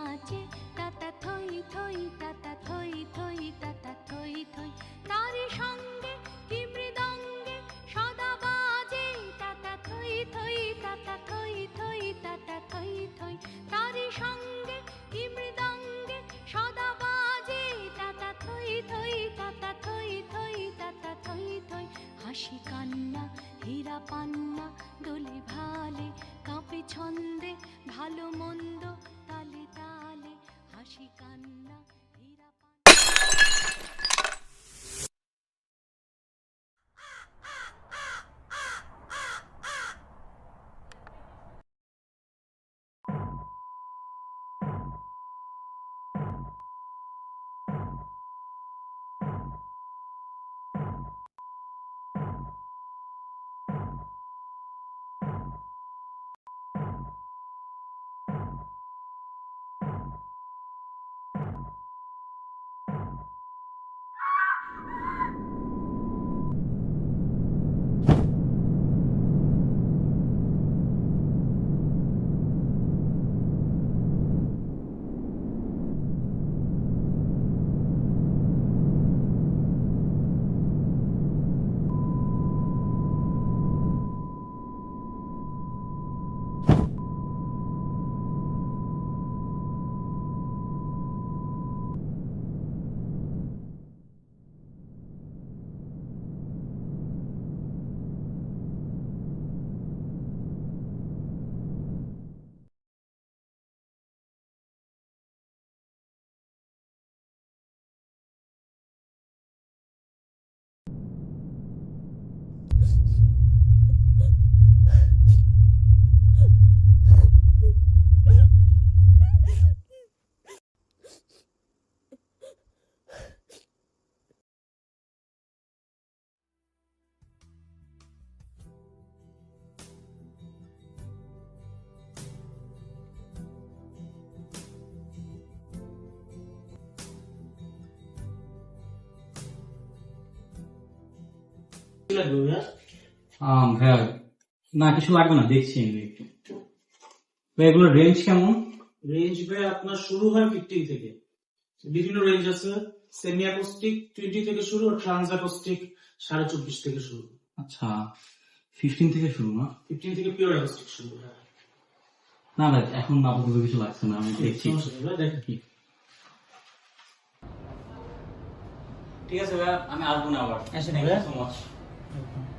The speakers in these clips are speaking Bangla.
নাচে তাতা থই থই, তাতা থই থই, তাতা থই থই। তার সঙ্গে কি মৃদঙ্গে সদা বাজে। তাতা থই থই, তাতা থই থই, তাতা থই থই। তারি সঙ্গে কি মৃদঙ্গে সদা বাজে। তাতা থই থই, তাতা থই থই, তাতা থই থই। হাসি কান্না, হীরা পান্না, দোলে ভালে, কাঁপে ছন্দে, ভালো মন্দ ভাইয়া? না কিছু লাগবে না দেখছি আমি একটু। ভাই এগুলোর রেঞ্জ কেমন? রেঞ্জ ভাই আপনার শুরু হয় ফিফটিন থেকে। বিভিন্ন রেঞ্জ আছে সেমি অ্যাকোস্টিক টোয়েন্টি থেকে শুরু আর ট্রান্স অ্যাকোস্টিক সাড়ে চব্বিশ থেকে শুরু। আচ্ছা ফিফটিন থেকে শুরু না? ফিফটিন থেকে পিওর অ্যাকোস্টিক শুরু হ্যাঁ না এখন আপাতত কিছু লাগছে না আমি দেখছি। কি ঠিক আছে ভাইয়া আমি আসব না আবার। আসেন থ্যাংক ভাইয়া। ইউ সো মাচ আমার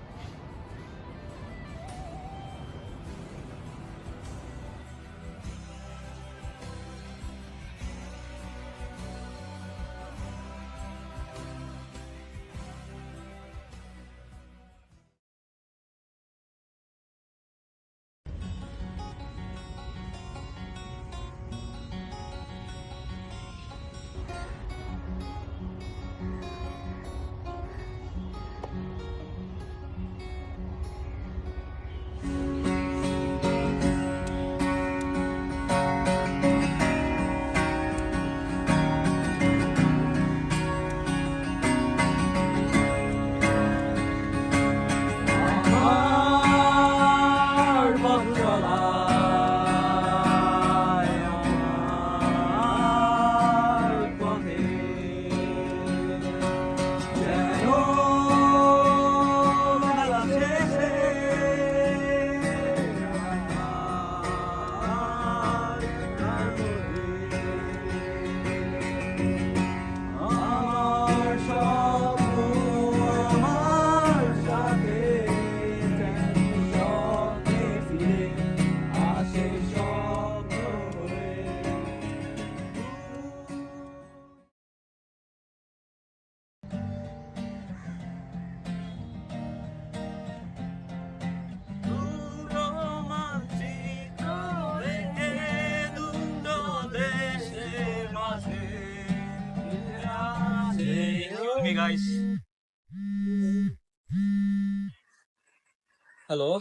হ্যালো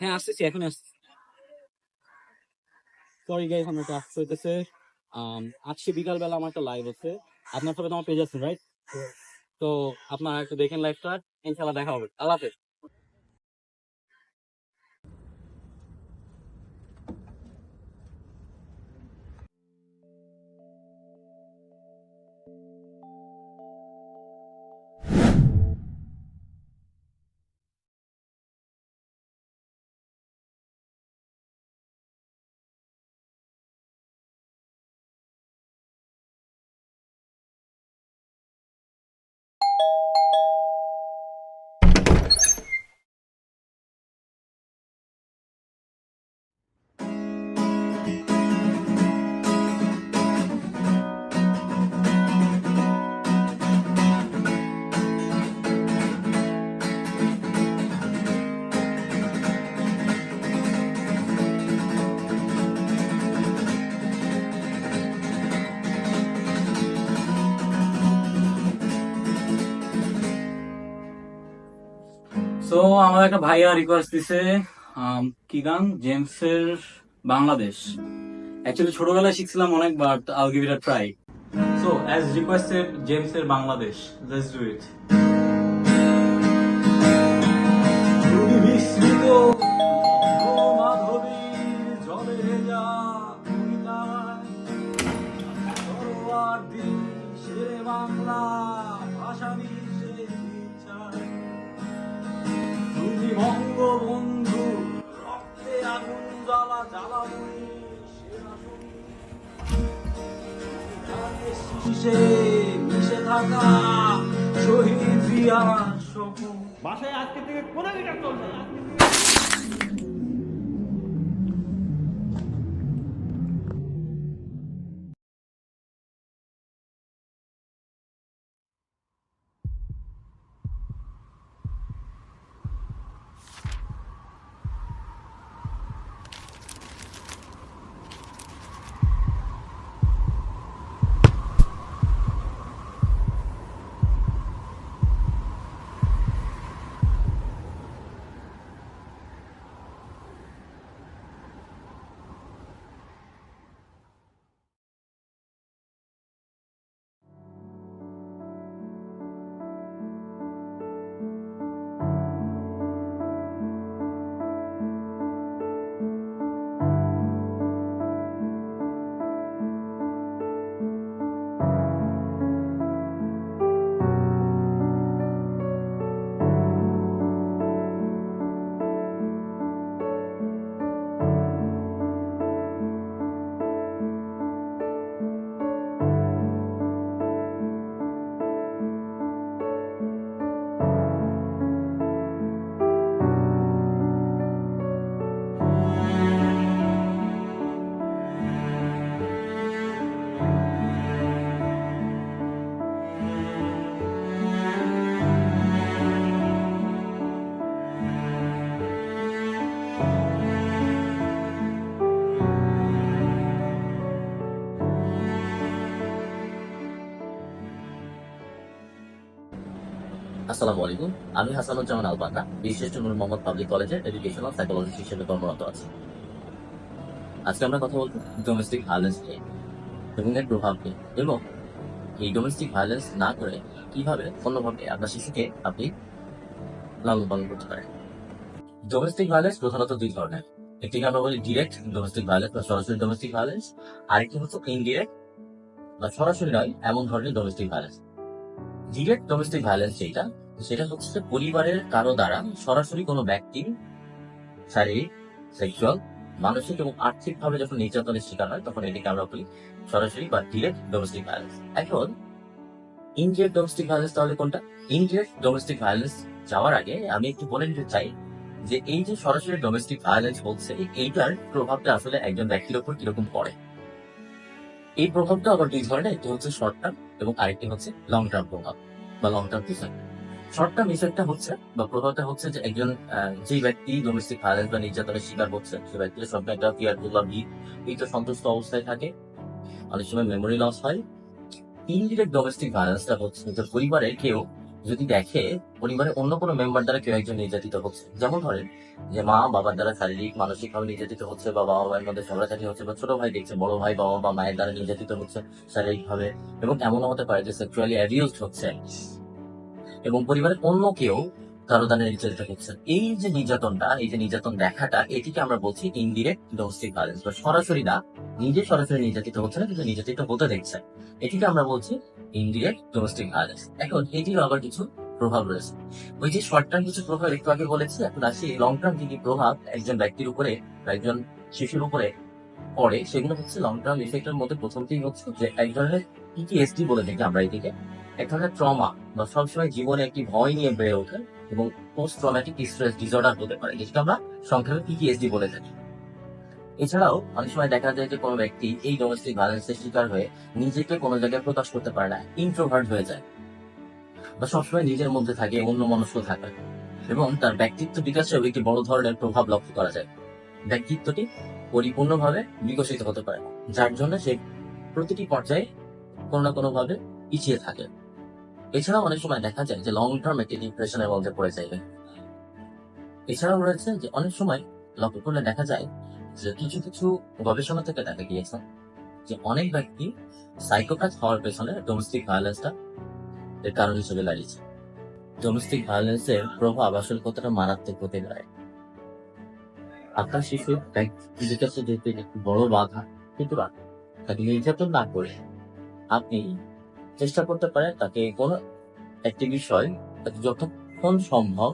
হ্যাঁ আসতেছি এখন আসছি সরি গাইস আমার একটা আসতে হইতেছে। আজকে বিকালবেলা আমার একটা লাইভ আছে আপনার সবাই তো আমার পেজ আছে রাইট তো আপনারা একটু দেখেন লাইভটা ইনশাল্লাহ দেখা হবে। আল্লাহ হাফেজ। সো আমার একটা ভাইয়া রিকোয়েস্ট দিছে কি গান? জেমসের বাংলাদেশ। অ্যাকচুয়ালি ছোটবেলায় শিখছিলাম অনেক but I give it a try so as requested জেমসের বাংলাদেশ। লেটস ডু ইট শিশে মিশে থাকা শহীদ সপন বাসায় আজকে থেকে কোনো গিটার চলছে। আসসালামু আলাইকুম। আমি হাসানুজ্জামান আলবান্না বিশিষ্ট নূর মোহাম্মদ পাবলিক কলেজের এডুকেশনাল সাইকোলজিস্ট হিসেবে কর্মরত আছি। আজকে আমরা কথা বলব ডোমেস্টিক ভায়োলেন্স নিয়ে, এবং এর প্রভাব নিয়ে, এবং এই ডোমেস্টিক ভায়োলেন্স না করে কীভাবে অন্যভাবে আপনার শিশুকে আপনি লালন পালন করতে পারেন। ডোমেস্টিক ভায়োলেন্স প্রধানত দুই ধরনের একটিকে আমরা বলি ডিরেক্ট ডোমেস্টিক ভায়োলেন্স বা সরাসরি ডোমেস্টিক ভায়োলেন্স আরেকটি হচ্ছে ইনডিরেক্ট বা সরাসরি নয়, এমন ধরনের domestic violence direct domestic violence যেটা সেটা হচ্ছে পরিবারের কারও দ্বারা সরাসরি কোনো ব্যক্তি শারীরিক সেক্সুয়াল মানসিক এবং আর্থিক ভাবে যখন নির্যাতনের শিকার হয়, তখন এটিকে আমরা বলি সরাসরি বা ডিরেক্ট ডোমেস্টিক ভায়োলেন্স এখন ইনডিরেক্ট ডোমেস্টিক ভায়োলেন্স তাহলে কোনটা? ইনডিরেক্ট ডোমেস্টিক ভায়োলেন্স যাওয়ার আগে আমি একটু বলে দিতে চাই যে এই যে সরাসরি ডোমেস্টিক ভায়োলেন্স বলছে, এইটার প্রভাবটা আসলে একজন ব্যক্তির উপর কীরকম পড়ে? এই প্রভাবটা আবার দুই ধরনের, একটি হচ্ছে শর্ট টার্ম এবং আরেকটি হচ্ছে লং টার্ম প্রভাব বা long term effect short term হচ্ছে বা প্রভাবটা হচ্ছে যে একজন যে ব্যক্তি ডোমেস্টিক ভায়োলেন্স বা নির্যাতনের শিকার হচ্ছে, সে ব্যক্তির সব একটা ফিয়ারফুল বা ভীত ভীত সন্তুষ্ট অবস্থায় থাকে। অনেক সময় মেমোরি লস হয়। ইনডিরেক্ট ডোমেস্টিক ভায়োলেন্সটা হচ্ছে যে পরিবারের কেউ যদি দেখে, পরিবারের অন্য কোনো মেম্বার দ্বারা কেউ একজন নির্যাতিত হচ্ছে। যেমন ধরেন যে মা বাবার দ্বারা শারীরিক, মানসিকভাবে নির্যাতিত হচ্ছে বা বাবা মায়ের মধ্যে ঝগড়াঝাটি হচ্ছে বা ছোট ভাই দেখছে, বড় ভাই বাবা বা মায়ের দ্বারা নির্যাতিত হচ্ছে শারীরিকভাবে এবং এমনও হতে পারে যে সেক্সুয়ালি অ্যাবিউজড হচ্ছে। এবং পরিবারের অন্য কেউ কারও দ্বারা নির্যাতিত হচ্ছে এই যে নির্যাতনটা, এই যে নির্যাতন দেখাটা, এটিকে আমরা বলছি ইনডিরেক্ট ডোমেস্টিক ভায়োলেন্স বা সরাসরি না, নিজে সরাসরি নির্যাতিত হচ্ছে না, কিন্তু নির্যাতিত হতে দেখছে এটিকে আমরা বলছি ইনডিরেক্ট ডোমেস্টিক ভায়োলেন্স এখন এটির আবার কিছু প্রভাব রয়েছে। ওই যে শর্ট টার্ম কিছু প্রভাব একটু আগে বলেছি, এখন আসি লং টার্ম কি কি প্রভাব, একজন ব্যক্তির উপরে একজন শিশুর উপরে পড়ে, সেগুলো হচ্ছে লং টার্ম ইফেক্টের মধ্যে প্রথমটি হচ্ছে যে এক ধরনের পিটিএসডি বলে থাকি আমরা এটিকে এক ধরনের ট্রমা বা সবসময় জীবনে একটি ভয় নিয়ে বেড়ে ওঠে এবং পোস্ট ট্রমাটিক স্ট্রেস ডিসঅর্ডার হতে পারে যেটা আমরা সংক্ষেপে পিটিএসডি বলে থাকি। এছাড়াও অনেক সময় দেখা যায় যে কোনো ব্যক্তি এই ডোমেস্টিক ভায়োলেন্সের শিকার হয়ে নিজেকে কোনো জায়গায় প্রকাশ করতে পারে না ইন্ট্রোভার্ট হয়ে যায় বা সবসময় নিজের মধ্যে থাকে অন্য মনস্ক থাকে এবং তার ব্যক্তিত্ব বিকাশেও একটি বড় ধরনের প্রভাব লক্ষ্য করা যায়। ব্যক্তিত্বটি পরিপূর্ণভাবে বিকশিত হতে পারে, যার জন্য সে প্রতিটি পর্যায়ে কোনো না কোনো ভাবে পিছিয়ে থাকে। এছাড়াও অনেক সময় দেখা যায় যে লং টার্ম একটি ডিপ্রেশনের মধ্যে পড়ে যাবে এছাড়াও রয়েছে যে অনেক সময় লক্ষ্য করলে দেখা যায় যে কিছু কিছু গবেষণা থেকে দেখা গিয়েছে যে অনেক ব্যক্তি সাইকোপ্যাথ হওয়ার পেছনে ডোমেস্টিক ভায়োলেন্সটা এর কারণ হিসেবে দাঁড়িয়েছে। ডোমেস্টিক ভায়োলেন্সের প্রভাব আসলে কতটা মারাত্মক হতে পারে? আপনার শিশু ব্যক্তির কাছে যেতে একটি বড় বাধা, কিন্তু তাকে নির্যাতন না করে আপনি চেষ্টা করতে পারে তাকে কোনো একটি বিষয় তাকে যতক্ষণ সম্ভব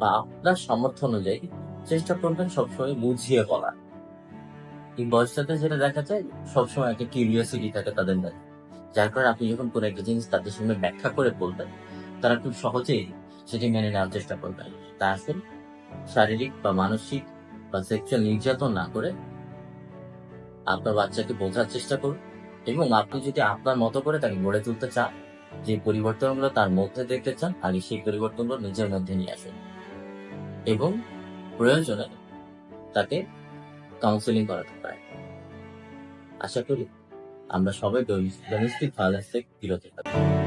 বা আপনার সামর্থ্য অনুযায়ী চেষ্টা করবেন সবসময় বুঝিয়ে বলা এই বয়সটাতে যেটা দেখা যায়, সবসময় একটা কিউরিয়াসিটি থাকে তাদের মধ্যে। যার কারণে আপনি যখন কোনো একটা জিনিস তাদের সামনে ব্যাখ্যা করে বলবেন, তারা খুব সহজেই সেটি মেনে নেওয়ার চেষ্টা করবেন তা আসলে শারীরিক বা মানসিক বা সেক্সুয়াল নির্যাতন না করে আপনার বাচ্চাকে বোঝার চেষ্টা করুন। এবং আপনি যদি আপনার মতো করে তাকে গড়ে তুলতে চান, যে পরিবর্তনগুলো তার মধ্যে দেখতে চান আগে সেই পরিবর্তনগুলো নিজের মধ্যে নিয়ে আসুন। এবং প্রয়োজনে তাকে কাউন্সেলিং করাতে পারে আশা করি আমরা সবাই ডোমেস্টিক ভায়োলেন্স থেকে বিরত থাকব।